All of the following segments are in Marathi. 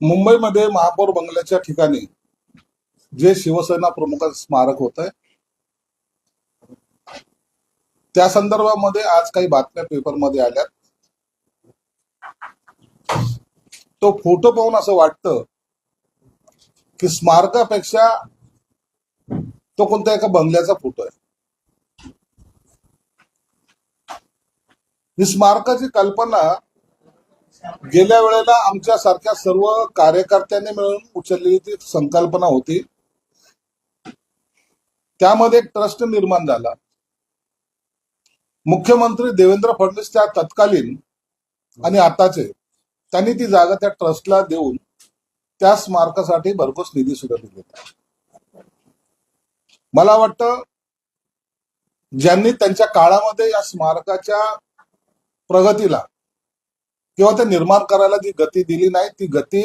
मुंबईमध्ये महापौर बंगल्याच्या ठिकाणी जे शिवसेना प्रमुखांचं स्मारक होत आहे त्या संदर्भामध्ये आज काही बातम्या पेपरमध्ये आल्या तो फोटो पाहून असं वाटतं की स्मारकापेक्षा तो कोणत्या एका बंगल्याचा फोटो आहे. ही स्मारकाची कल्पना गेल्या वेळेला आमच्या सारख्या सर्व कार्यकर्त्यांनी मिळून उचललेली ती संकल्पना होती. त्यामध्ये एक ट्रस्ट निर्माण झाला. मुख्यमंत्री देवेंद्र फडणवीस त्या तत्कालीन आणि आताचे त्यांनी ती जागा त्या ट्रस्टला देऊन त्या स्मारकासाठी भरघोस निधी सुद्धा दिलेला मला वाटतं ज्यांनी त्यांच्या काळामध्ये या स्मारकाच्या प्रगतीला किंवा ते निर्माण करायला जी गती दिली नाही ती गती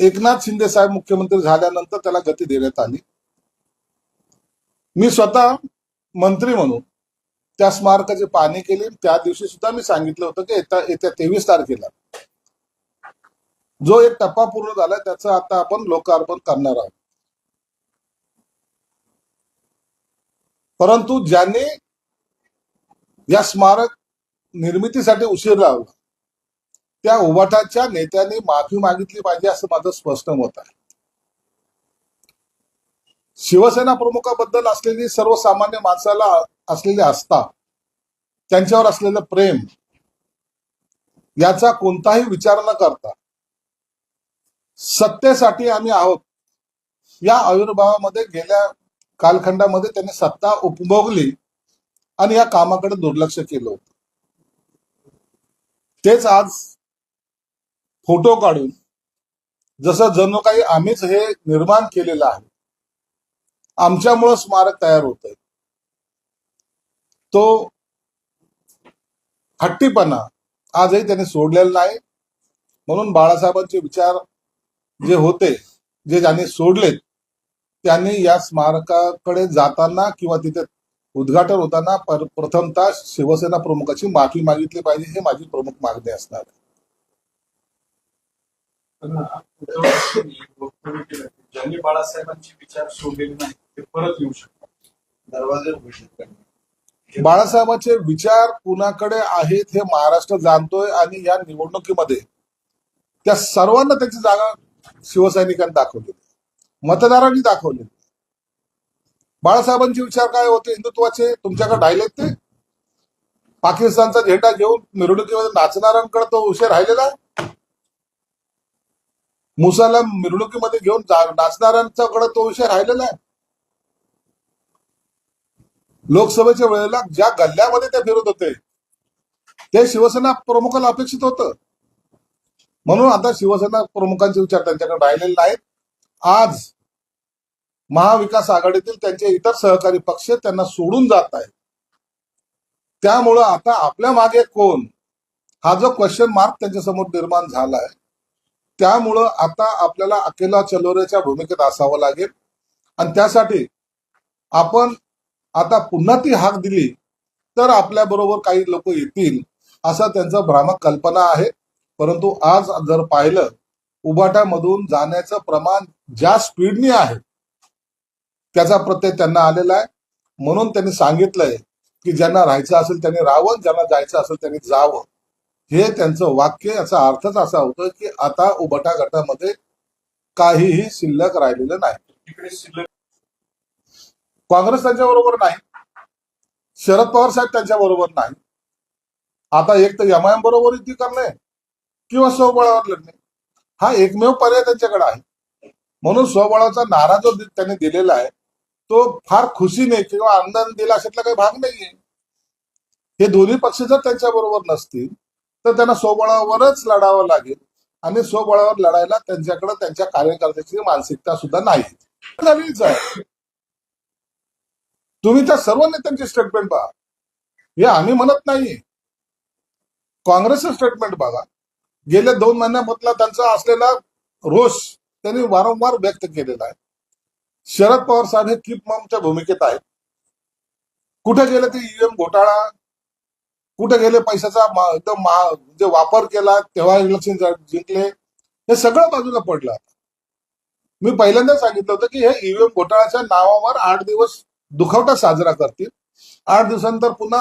एकनाथ शिंदे साहेब मुख्यमंत्री झाल्यानंतर त्याला गती देण्यात आली. मी स्वतः मंत्री म्हणून त्या स्मारकाची पाहणी केली. त्या दिवशी सुद्धा मी सांगितलं होतं की येत्या येत्या तेवीस तारखेला जो एक टप्पा पूर्ण झाला त्याचं आता आपण लोकार्पण करणार आहोत. परंतु ज्यांनी या स्मारक निर्मितीसाठी उशीर लावला त्या उभाटाच्या नेत्यांनी माफी मागितली पाहिजे असं माझं स्पष्ट मत आहे. शिवसेना प्रमुखाबद्दल असलेली सर्वसामान्य माणसाला असलेली आस्था त्यांच्यावर असलेलं प्रेम याचा कोणताही विचार न करता सत्तेसाठी आम्ही आहोत. या आविर्भावामध्ये गेल्या कालखंडामध्ये त्यांनी सत्ता उपभोगली आणि या कामाकडे दुर्लक्ष केलं होतं. तेच आज फोटो काढून जसं जणू काही आम्हीच हे निर्माण केलेलं आहे आमच्यामुळं स्मारक तयार होत आहे तो हट्टीपणा आजही त्यांनी सोडलेला नाही म्हणून बाळासाहेबांचे विचार जे होते जे ज्यांनी सोडलेत त्यांनी या स्मारकाकडे जाताना किंवा तिथे उद्घाटन होताना प्रथमतः शिवसेना प्रमुखाची माफी मागितली पाहिजे हे माझी प्रमुख मागणी असणार आहे. पण उद्धव ठाकरेंनी एक वक्तव्य केलं ज्यांनी बाळासाहेबांचे विचार सोडलेले नाही ते परत येऊ शकतात. दरवाजे घोषित करणे बाळासाहेबांचे विचार कुणाकडे आहेत हे महाराष्ट्र जाणतोय आणि या निवडणुकीमध्ये त्या सर्वांना त्याची जागा शिवसैनिकांनी दाखवली. मतदारांनी दाखवले. बाळासाहेबांचे विचार काय होते? हिंदुत्वाचे तुमच्याकडे राहिलेत ते? पाकिस्तानचा झेंडा घेऊन मिरवणुकीमध्ये नाचणाऱ्यांकडे तो उशीर राहिलेला मुसाला मिरवणुकीमध्ये घेऊन जा- नाचणाऱ्यांच्याकडे तो विषय राहिलेला आहे. लोकसभेच्या वेळेला ज्या गल्ल्यामध्ये ते फिरत होते ते शिवसेना प्रमुखाला अपेक्षित होतं. म्हणून आता शिवसेना प्रमुखांचे विचार त्यांच्याकडे राहिलेले नाहीत. आज महाविकास आघाडीतील त्यांचे इतर सहकारी पक्ष त्यांना सोडून जात आहेत. त्यामुळं आता आपल्या मागे कोण? हा जो क्वेश्चन मार्क त्यांच्यासमोर निर्माण झाला आहे त्यामुळं आता आपल्याला अकेला चलोरेच्या भूमिकेत असावं लागेल. आणि त्यासाठी आपण आता पुन्हा ती हाक दिली तर आपल्या बरोबर काही लोक येतील असा त्यांचा भ्रामक कल्पना आहे. परंतु आज जर पाहिलं उबाटामधून जाण्याचं प्रमाण ज्या स्पीडने आहे त्याचा प्रत्यय त्यांना आलेला आहे. म्हणून त्यांनी सांगितलंय की ज्यांना राहायचं असेल त्यांनी राहावं ज्यांना जायचं असेल त्यांनी जावं. हे त्यांचं वाक्य याचा अर्थच असा होतो की आता उबाटा गटामध्ये काहीही शिल्लक राहिलेलं नाही. काँग्रेस त्यांच्या बरोबर नाही. शरद पवार साहेब त्यांच्या बरोबर नाही. आता एक तर एमआयएम बरोबर युती करणे किंवा स्वबळावर लढणे हा एकमेव पर्याय त्यांच्याकडे आहे. म्हणून स्वबळाचा नारा जो त्यांनी दिलेला आहे तो फार खुशीने किंवा आनंद दिला अशातला काही भाग नाहीये. हे दोन्ही पक्ष जर त्यांच्या बरोबर नसतील तर त्यांना स्वबळावरच लढावं लागेल. आणि स्वबळावर लढायला त्यांच्याकडे त्यांच्या कार्यकर्त्याची मानसिकता सुद्धा नाही. झालीच आहे. तुम्ही त्या सर्व नेत्यांची स्टेटमेंट पहा. हे आम्ही म्हणत नाहीये. काँग्रेसचं स्टेटमेंट बघा. गेल्या दोन महिन्यामधला त्यांचा असलेला रोष त्यांनी वारंवार व्यक्त केलेला आहे. शरद पवार साहेब हे किप मॉमच्या भूमिकेत आहेत. कुठे गेले ते ईव्हीएम घोटाळा? कुठे गेले पैशाचा एकदम जे वापर केला तेव्हा इलेक्शन जिंकले हे सगळं बाजूला पडलं मी पहिल्यांदा सांगितलं होतं की हे ईव्हीएम घोटाळ्याच्या नावावर आठ दिवस दुखवटा साजरा करतील. आठ दिवसानंतर पुन्हा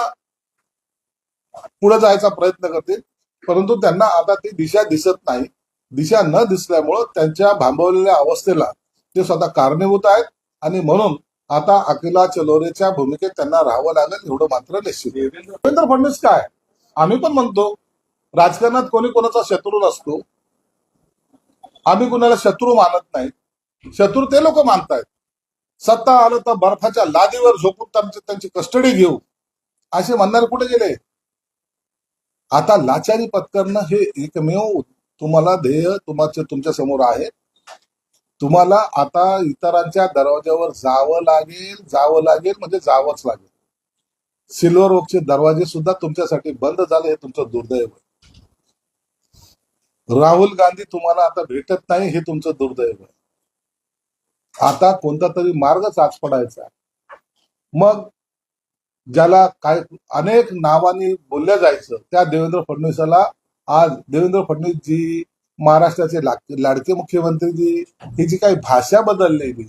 पुढे जायचा प्रयत्न करतील. परंतु त्यांना आता ती दिशा दिसत नाही. दिशा न दिसल्यामुळं त्यांच्या भांबवलेल्या अवस्थेला ते स्वतः कारणीभूत आहेत. आणि म्हणून आता अकिला चलोरेच्या भूमिकेत त्यांना राहावं लागेल एवढं मात्र निश्चित देवेंद्र फडणवीस काय? आम्ही पण म्हणतो राजकारणात कोणी कोणाचा शत्रू नसतो. आम्ही कुणाला शत्रू मानत नाही. शत्रू ते लोक मानतायत. सत्ता आलं तर बर्फाच्या लादीवर झोपून त्यांची त्यांची कस्टडी घेऊ. असे म्हणणारे कुठे गेले? आता लाचारी पत्करणं हे एकमेव तुम्हाला ध्येय तुमच्या तुमच्यासमोर आहे. तुम्हाला आता इतरांच्या दरवाज्यावर जावं लागेल जावं लागेल म्हणजे जावंच लागेल. सिल्वर ओकचे दरवाजे सुद्धा तुमच्यासाठी बंद झाले हे तुमचं दुर्दैव आहे. राहुल गांधी तुम्हाला आता भेटत नाही हे तुमचं दुर्दैव आहे. आता कोणता तरी मार्ग चाच पडायचा मग ज्याला काय अनेक नावाने बोलल्या जायचं त्या देवेंद्र फडणवीसाला आज देवेंद्र फडणवीस जी महाराष्ट्राचे लाडके मुख्यमंत्री जी ही जी काही भाषा बदललेली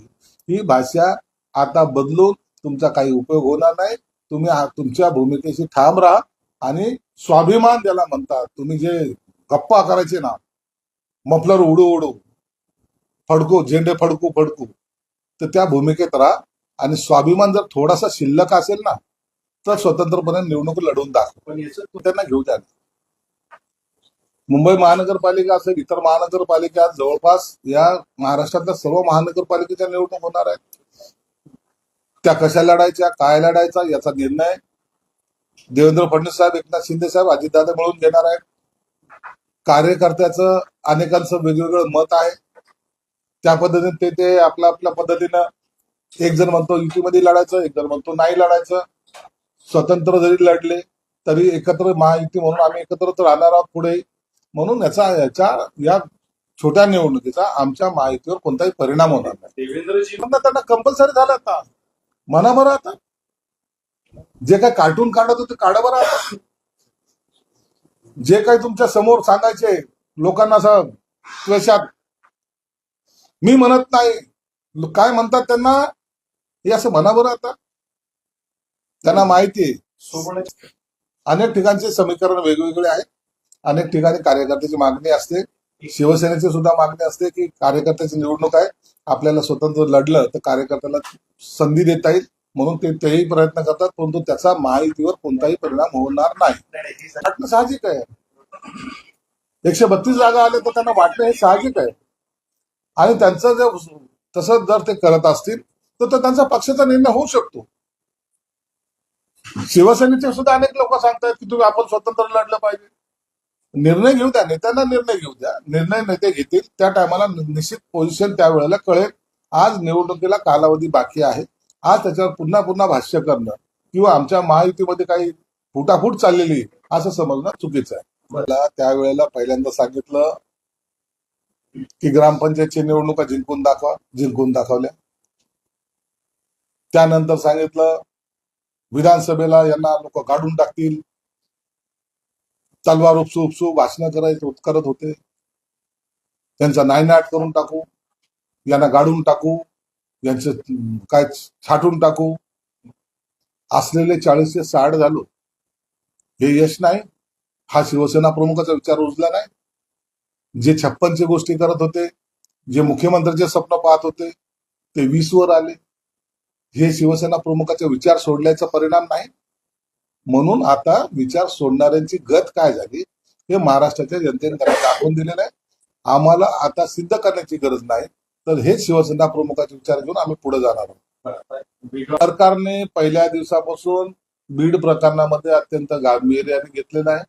ही भाषा आता बदलून तुमचा काही उपयोग होणार नाही. तुम्ही तुमच्या भूमिकेशी ठाम राहा आणि स्वाभिमान ज्याला म्हणतात तुम्ही जे गप्पा करायचे ना मफलर उडू उडू फडकू झेंडे फडकू फडकू तर त्या भूमिकेत राहा आणि स्वाभिमान जर थोडासा शिल्लक असेल ना तर स्वतंत्रपणे निवडणूक लढवून दाखव. पण याचं त्यांना घेऊ द्या मुंबई महानगरपालिका असेल इतर महानगरपालिका जवळपास या महाराष्ट्रातल्या सर्व महानगरपालिकेच्या निवडणूक होणार आहेत. त्या कशा लढायच्या काय लढायचा याचा निर्णय देवेंद्र फडणवीस साहेब एकनाथ शिंदे साहेब अजितदादा मिळून घेणार आहेत. कार्यकर्त्याचं अनेकांचं वेगवेगळं मत आहे. त्या पद्धतीने ते ते आपल्या आपल्या पद्धतीनं एक जण म्हणतो युतीमध्ये लढायचं एक जण म्हणतो नाही लढायचं. स्वतंत्र जरी लढले तरी एकत्र महायुती म्हणून आम्ही एकत्रच राहणार आहोत पुढे. म्हणून याचा याच्या या छोट्या निवडणुकीचा आमच्या माहितीवर कोणताही परिणाम होणार नाही. त्यांना कंपल्सरी झालं आता. म्हणा बरं आता. जे काय कार्टून काढत होते काढा बरं आता. जे काही तुमच्यासमोर सांगायचे लोकांना असं त्वेषात. मी म्हणत नाही. काय म्हणतात त्यांना? हे असं म्हणा बरं आता. त्यांना माहिती आहे. अनेक ठिकाणचे समीकरण वेगवेगळे आहेत. अनेक ठिकाणी कार्यकर्त्याची मागणी असते. शिवसेनेची सुद्धा मागणी असते की कार्यकर्त्याची निवडणूक आहे. आपल्याला स्वतंत्र लढलं तर कार्यकर्त्याला संधी देता येईल म्हणून ते तेही प्रयत्न करतात. परंतु त्याचा महायुतीवर कोणताही परिणाम होणार नाही. वाटणं साहजिक आहे. एकशे बत्तीस जागा आले तर त्यांना वाटणं हे साहजिक आहे. आणि त्यांचं जर तसं जर ते करत असतील तर त्यांचा पक्षाचा निर्णय होऊ शकतो. शिवसेनेचे सुद्धा अनेक लोक सांगतायत की तुम्ही आपण स्वतंत्र लढलं पाहिजे. निर्णय घेऊ द्या नेत्यांना निर्णय घेऊ द्या. निर्णय नेते घेतील त्या टायमाला निश्चित पोझिशन त्यावेळेला कळेल. आज निवडणुकीला कालावधी बाकी आहे. आज त्याच्यावर पुन्हा पुन्हा भाष्य करणं किंवा आमच्या महायुतीमध्ये काही फुटाफूट चाललेली असं समजणं चुकीचं आहे. मला त्यावेळेला पहिल्यांदा सांगितलं की ग्रामपंचायतची निवडणुका जिंकून दाखवा जिंकून दाखवल्या. त्यानंतर सांगितलं विधानसभेला यांना लोक काढून टाकतील. तलवार उपसू उपसू भाषणं करायचे करत होते. त्यांचा नायनाट करून टाकू. यांना गाडून टाकू. यांचं काय छाटून टाकू. असलेले चाळीसशे साठ झालो. हे यश नाही. हा शिवसेना प्रमुखाचा विचार रुजला नाही. जे छप्पनचे गोष्टी करत होते जे मुख्यमंत्र्यांचे स्वप्न पाहत होते ते वीस वर आले. हे शिवसेना प्रमुखाचे विचार सोडल्याचा परिणाम नाही. म्हणून आता विचार सोडणाऱ्यांची गत काय झाली हे महाराष्ट्राच्या जनतेने त्यांना दाखवून दिलेलं आहे. आम्हाला आता सिद्ध करण्याची गरज नाही. तर हेच शिवसेना प्रमुखाचे विचार घेऊन आम्ही पुढे जाणार आहोत. सरकारने पहिल्या दिवसापासून बीड प्रकरणामध्ये अत्यंत गांभीर्याने घेतलेलं आहे.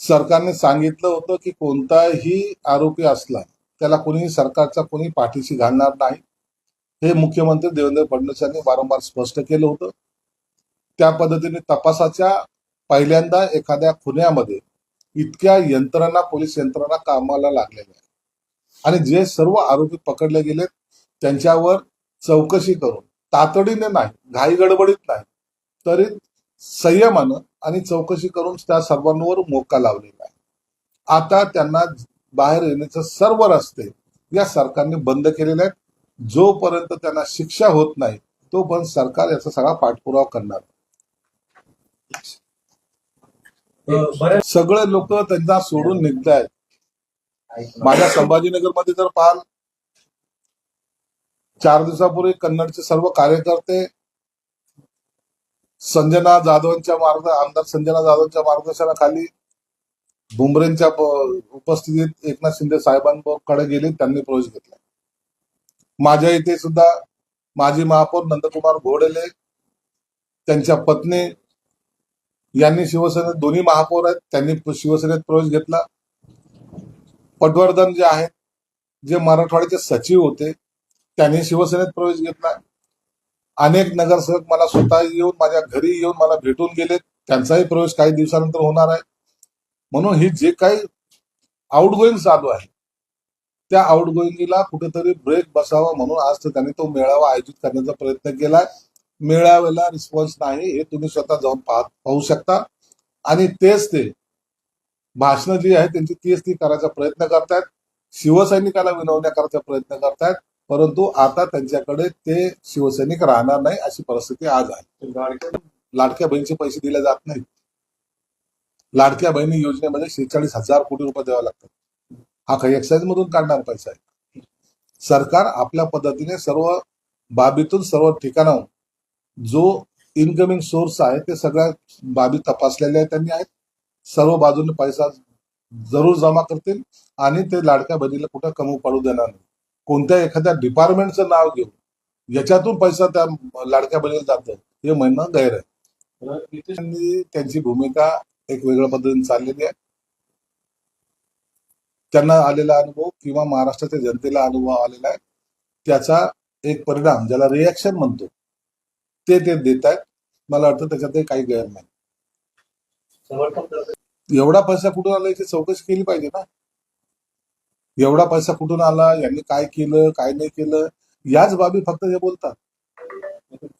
सरकारने सांगितलं होतं की कोणताही आरोपी असला त्याला कोणी सरकारचा कोणी पाठीशी घालणार नाही. हे मुख्यमंत्री देवेंद्र फडणवीस यांनी वारंवार स्पष्ट केलं होतं. त्या पद्धतीने तपासाच्या पहिल्यांदा एखाद्या खुन्यामध्ये इतक्या यंत्रणा पोलीस यंत्रणा कामाला लागलेल्या आहेत. आणि जे सर्व आरोपी पकडले गेलेत त्यांच्यावर चौकशी करून तातडीने नाही घाई गडबडीत नाही तरी संयमानं आणि चौकशी करून त्या सर्वांवर मोका लावलेला आहे. आता त्यांना बाहेर येण्याचे सर्व रस्ते या सरकारने बंद केलेले आहेत. जोपर्यंत त्यांना शिक्षा होत नाही तोपर्यंत सरकार याचा सगळा पाठपुरावा करणार बऱ्याच सगळे लोक त्यांना सोडून निघतायत. माझ्या संभाजीनगरमध्ये जर पाहाल चार दिवसापूर्वी कन्नडचे सर्व कार्यकर्ते संजना जाधवांच्या मार्ग आमदार संजना जाधवांच्या मार्गदर्शनाखाली भुमरेंच्या उपस्थितीत एकनाथ शिंदे साहेबांकडे गेले त्यांनी प्रवेश घेतला. माझ्या इथे सुद्धा माजी महापौर नंदकुमार घोडेले त्यांच्या पत्नी यांनी शिवसेनेत दोन्ही महापौर आहेत त्यांनी शिवसेनेत प्रवेश घेतला. पटवर्धन जे आहेत जे मराठवाड्याचे सचिव होते त्यांनी शिवसेनेत प्रवेश घेतला. अनेक नगरसेवक मला स्वतः येऊन माझ्या घरी येऊन मला भेटून गेलेत त्यांचाही प्रवेश काही दिवसानंतर होणार आहे. म्हणून ही जे काही आउटगोईंग चालू आहे त्या आउटगोईंगला कुठेतरी ब्रेक बसावा म्हणून आज त्यांनी तो मेळावा आयोजित करण्याचा प्रयत्न केलाय. मेळाव्याला रिस्पॉन्स नाही हे तुम्ही स्वतः जाऊन पाह- पाहू शकता. आणि तेच ते भाषणं जी आहेत त्यांची तीच ती करायचा प्रयत्न करतायत. शिवसैनिकाला विनवण्या करायचा प्रयत्न करतायत. परंतु आता त्यांच्याकडे ते शिवसैनिक राहणार नाही अशी परिस्थिती आज आहे. लाडक्या लाडक्या बहिणीचे पैसे दिले जात नाहीत. लाडक्या बहिणी योजनेमध्ये शेहेचाळीस हजार कोटी रुपये द्यावे लागतात. हा काही एक्साईज मधून काढणार पैसा आहे. सरकार आपल्या पद्धतीने सर्व बाबीतून सर्व ठिकाणाहून जो इनकमिंग सोर्स आहे ते सगळ्या बाबी तपासलेल्या आहेत त्यांनी आहेत. सर्व बाजूने पैसा जरूर जमा करतील आणि ते लाडक्या बहिणीला कुठं कमवू पडू देणार नाही. कोणत्या एखाद्या डिपार्टमेंटचं नाव घेऊन याच्यातून पैसा त्या लाडक्या बहिणीला जातो हे म्हणणं गैर आहे. त्यांची भूमिका एक वेगळ्या पद्धतीने चाललेली आहे. त्यांना आलेला अनुभव किंवा महाराष्ट्राच्या जनतेला अनुभव आलेला आहे. त्याचा एक परिणाम ज्याला रिॲक्शन म्हणतो ते ते देत आहेत मला वाटतं त्याच्यातही काही गैर नाही. एवढा पैसा कुठून आला याची चौकशी केली पाहिजे ना? एवढा पैसा कुठून आला? यांनी काय केलं? काय नाही केलं? याच बाबी फक्त हे बोलतात.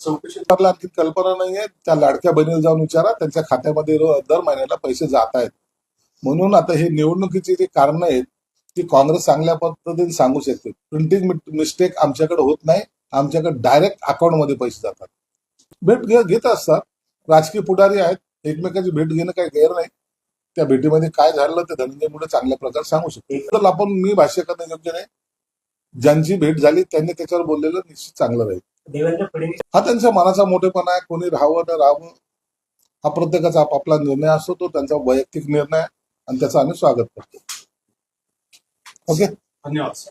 चौकशी आणखी कल्पना नाहीये त्या लाडक्या बहिणीला जाऊन विचारा. त्यांच्या खात्यामध्ये दर महिन्याला पैसे जात आहेत. म्हणून आता हे निवडणुकीची जी कारणं आहेत ती काँग्रेस चांगल्या पद्धतीने सांगू शकते. प्रिंटिंग मिस्टेक आमच्याकडे होत नाही. आमच्याकडे डायरेक्ट अकाउंटमध्ये पैसे जातात. भेट घेत असतात. राजकीय पुढारी आहेत. एकमेकांची भेट घेणं काही गैर नाही. त्या भेटीमध्ये काय झालं ते धनंजय मुळे चांगल्या प्रकारे सांगू शकतो आपण मी भाष्य करणं योग्य नाही. ज्यांची भेट झाली त्यांनी त्याच्यावर बोललेलं निश्चित चांगलं राहील. हा त्यांच्या मनाचा मोठेपणा आहे. कोणी राहावं न राहावं हा प्रत्येकाचा आपापला निर्णय असतो. तो त्यांचा वैयक्तिक निर्णय आणि त्याचं आम्ही स्वागत करतो. ओके? धन्यवाद